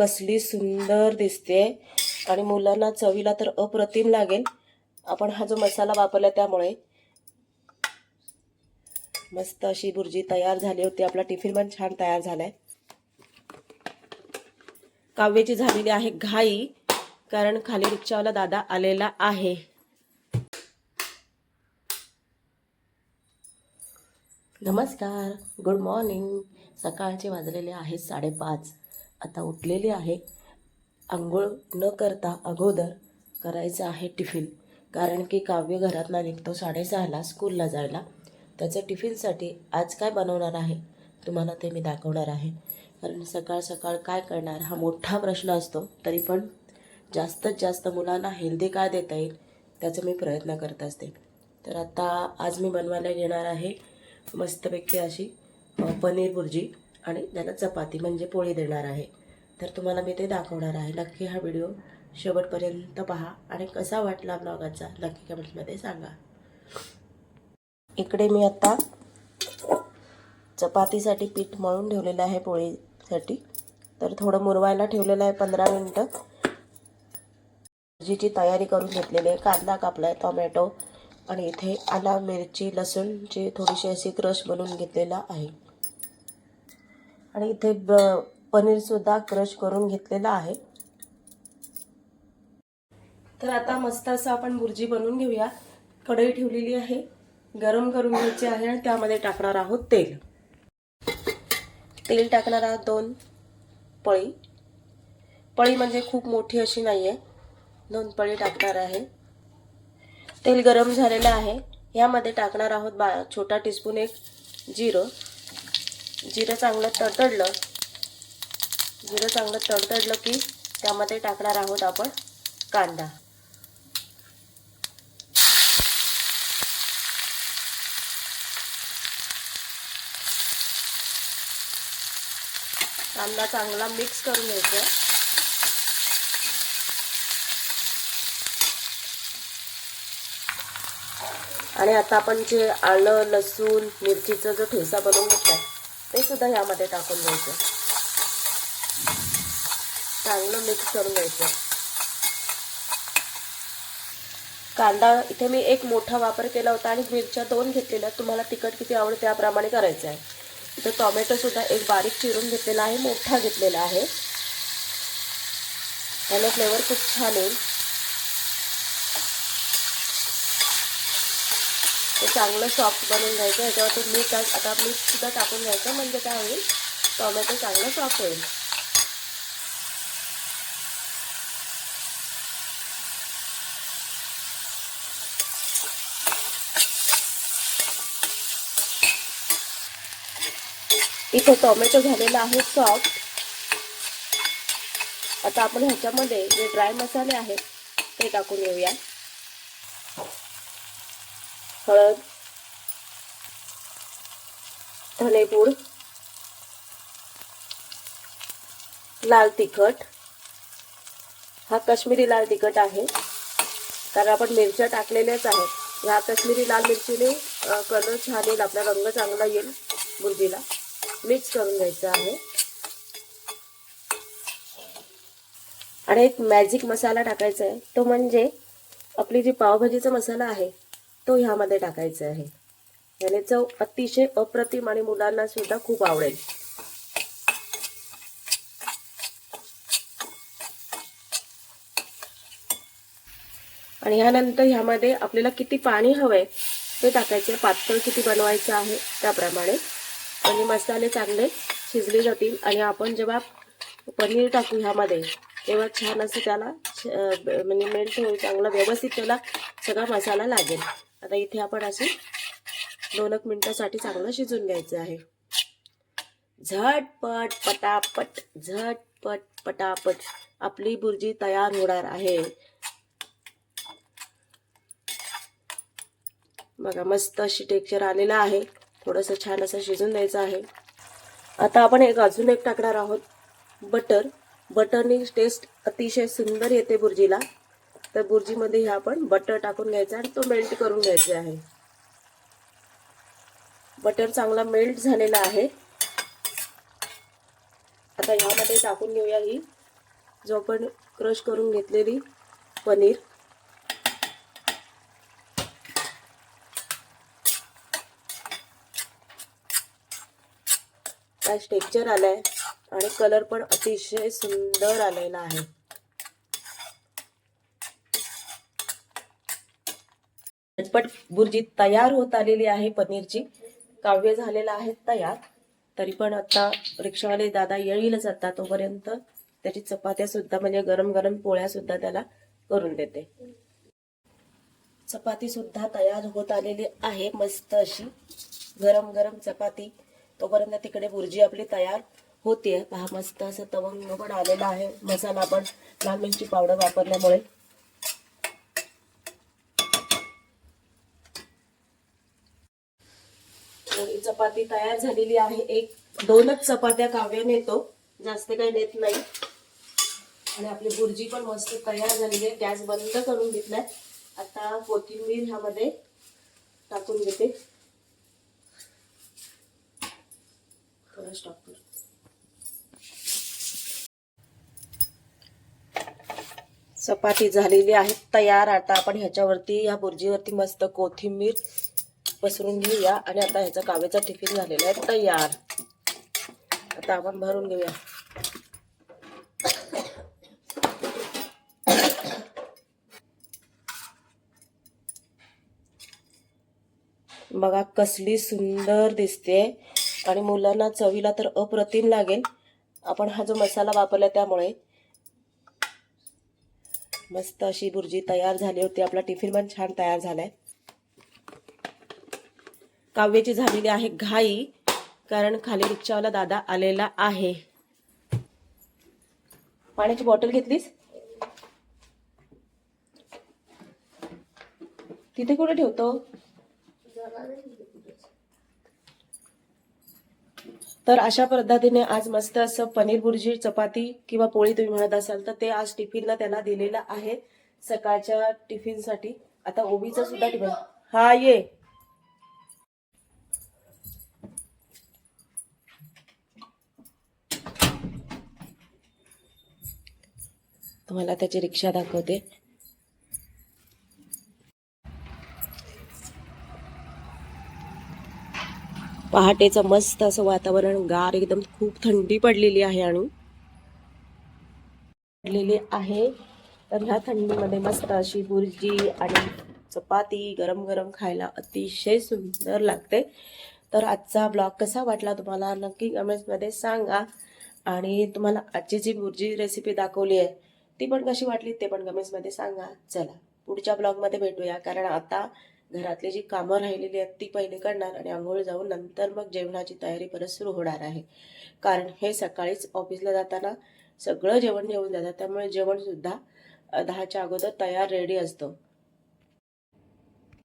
कसली सुंदर दिसते. आणि मुलांना चवीला तर अप्रतिम लागेल. आपण हा जो मसाला वापरला त्यामुळे. मस्त अशी बुर्जी तयार झाली होती. आपला टिफिन पण छान तयार झालाय. काव्याची झालेली आहे घाई कारण खाली रिक्षावाला दादा आलेला आहे. नमस्कार. Good morning. सकाळचे वाजलेले आहेत साडेपाच. आता उठलेली आहे. आंघोळ न करता अगोदर करायचं आहे टिफिन. कारण की काव्य घरातनं निघतो साडेसहाला स्कूलला जायला. त्याच्या टिफिनसाठी आज काय बनवणार आहे? तुम्हाला ते मी दाखवणार आहे. कारण सकाळ सकाळ काय करणार हा मोठा प्रश्न असतो. तरी पण जास्तीत जास्त मुलांना हेल्दी काय देता येईल त्याचा मी प्रयत्न करत असते. तर आता आज मी बनवायला घेणार आहे मस्तपैकी अशी पनीर भुर्जी आणि त्याला चपाती म्हणजे पोळी देणार आहे. तर तुम्हाला मी ते दाखवणार आहे. नक्की हा व्हिडिओ शेवटपर्यंत पहा आणि कसा वाटला ब्लॉगाचा नक्की कमेंटमध्ये सांगा. इकडे मी आता चपातीसाठी पीठ मळून ठेवलेलं आहे पोळीसाठी. तर थोडं मुरवायला ठेवलेलं आहे पंधरा मिनटं. भाजीची तयारी करून घेतलेली आहे. कांदा कापला आहे टोमॅटो आणि इथे आला मिरची लसूणची थोडीशी अशी क्रश बनवून घेतलेला आहे. आणि इथे ब पनीरसुद्धा क्रश करून घेतलेला आहे. तर आता मस्त असं आपण भुर्जी बनवून घेऊया. कढई ठेवलेली आहे. गरम करून घ्यायची आहे आणि त्यामध्ये टाकणार आहोत तेल. तेल टाकणार आहोत दोन पळी. पळी म्हणजे खूप मोठी अशी नाही आहे दोन पळी टाकणार आहे. तेल गरम झालेलं आहे. यामध्ये टाकणार आहोत बा छोटा टीस्पून एक जिरं. जिरं चांगलं तडतडलं जिरं चांगलं तडतडलं की त्यामध्ये टाकणार आहोत आपण कांदा. कांदा चांगला मिक्स करून घ्यायचा. आणि आता आपण जे आलं लसूण मिरचीचा जो ठेसा बनवून घेतला ते सुद्धा यामध्ये टाकून घ्यायचं. चांगलं मिक्स करून घ्यायचं. कांदा इथे मी एक मोठा वापर केला होता आणि मिरच्या दोन घेतलेल्या. तुम्हाला तिखट किती आवड त्याप्रमाणे करायचं आहे. इथं टॉमॅटोसुद्धा एक बारीक चिरून घेतलेला आहे मोठा घेतलेला आहे. त्याला फ्लेवर खूप छान येईल. ते चांगलं सॉफ्ट बनवून घ्यायचं. ह्याच्यावरती मीठ आता मीठसुद्धा टाकून घ्यायचं. म्हणजे काय होईल? टोमॅटो चांगलं सॉफ्ट होईल. इथे टोमॅटो झालेला आहे सॉफ्ट. आता आपण ह्याच्यामध्ये जे ड्राय मसाले आहेत ते टाकून घेऊया हळद धनेपूड लाल तिखट. हा काश्मीरी लाल तिखट आहे. कारण आपण मिरच्या टाकलेल्याच आहेत. ह्या काश्मीरी लाल मिरचीने कलर छान येईल आपला रंग चांगला येईल बुर्जीला मिक्स करून घ्यायचं आहे. आणि एक मॅजिक मसाला टाकायचा आहे. तो म्हणजे आपली जी पावभाजीचा मसाला आहे तो ह्यामध्ये टाकायचा आहे. याने चव अतिशय अप्रतिम आणि मुलांना सुद्धा खूप आवडेल. आणि ह्यानंतर ह्यामध्ये आपल्याला किती पाणी हवंय ते टाकायचे पातळ किती बनवायचं आहे त्याप्रमाणे. आणि मसाले चांगले शिजले जातील आणि आपण जेव्हा पनीर टाकू ह्यामध्ये तेव्हा छान असं त्याला म्हणजे मेल्ट होईल चांगला व्यवस्थित त्याला सगळा मसाला लागेल. आता इथे आपण असे दोन एक मिनटासाठी चांगलं शिजून घ्यायचं आहे. झटपट पटापट झटपट पटापट आपली बुर्जी तयार होणार आहे. बघा मस्त अशी टेक्चर आलेलं आहे. थोडंसं छान असं शिजून द्यायचं आहे. आता आपण एक अजून एक टाकणार आहोत. बटर. बटरनी टेस्ट अतिशय सुंदर येते बुर्जीला. तर बुर्जीमध्ये हे आपण बटर टाकून घ्यायचं आणि तो मेल्ट करून घ्यायचा आहे. बटर चांगला मेल्ट झालेला आहे. आता ह्यामध्ये टाकून घेऊया ही. जो आपण क्रश करून घेतलेली पनीर. काय टेक्चर आलाय. आणि कलर पण अतिशय सुंदर आलेला आहे. झटपट बुर्जी तयार होत आलेली आहे पनीरची. काव्य झालेला आहे तयार. तरी पण आता रिक्षावाले दादा येईलच आता तोपर्यंत. त्याची चपात्या सुद्धा म्हणजे गरम गरम पोळ्या सुद्धा त्याला करून देते. चपाती सुद्धा तयार होत आलेली आहे. मस्त अशी गरम गरम चपाती. तोपर्यंत तिकडे भुर्जी आपली तयार होते पहा मस्त असं तवंग पण आलेला आहे. मसाला पण लाल मिरची पावडर वापरल्यामुळे. चपाती तयार झालेली आहे. एक दोनच चपात्या काव्य नेतो जास्त काही नेत नाही. आणि आपली भुर्जी पण मस्त तयार झालेली आहे. गॅस बंद करून घेतलाय. आता कोथिंबीर ह्यामध्ये टाकून घेते. परत स्टॉप करू चपाती झालेली आहे तयार. आता आपण ह्याच्यावरती या बुर्जीवरती मस्त कोथिंबीर पसरून घेऊया. आणि आता ह्याचा कावेचा टिफिन झालेला आहे तयार. आता आपण भरून घेऊया. बघा कसली सुंदर दिसते. आणि मुलांना चवीला तर अप्रतिम लागेल. आपण हा जो मसाला वापरला त्यामुळे मस्त अशी भुर्जी तयार झाली होती. आपला टिफिन पण छान तयार झालाय. काव्याची झालेली आहे घाई कारण खाली रिक्षावाला दादा आलेला आहे. पाण्याची बॉटल घेतलीस? तिथे कुठे ठेवतो? तर अशा पद्धतीने आज मस्त असं पनीर बुर्जी चपाती किंवा पोळी तुम्ही म्हणत असाल तर ते आज टिफिनला त्याला दिलेलं आहे सकाळच्या टिफिनसाठी. आता ओबीचा सुद्धा टिफिन हा ये. तुम्हाला त्याची रिक्षा दाखवते. पहाटेचं मस्त असं वातावरण गार एकदम खूप थंडी पडलेली आहे आणि पडलेली आहे. तर ह्या थंडीमध्ये मस्त अशी बुर्जी आणि चपाती गरम गरम खायला अतिशय सुंदर लागते. तर आजचा ब्लॉग कसा वाटला तुम्हाला नक्की कमेंट्समध्ये सांगा. आणि तुम्हाला आजची जी बुर्जी रेसिपी दाखवली आहे ती पण कशी वाटली ते पण कमेंट्समध्ये सांगा. चला पुढच्या ब्लॉगमध्ये भेटूया. कारण आता घरातली जी कामं राहिलेली आहेत ती पहिले करणार आणि आंघोळ जाऊन नंतर मग जेवणाची तयारी परत सुरू होणार आहे. कारण हे सकाळीच ऑफिसला जाताना सगळं जेवण घेऊन जातात त्यामुळे जेवणसुद्धा दहाच्या अगोदर तयार रेडी असतं.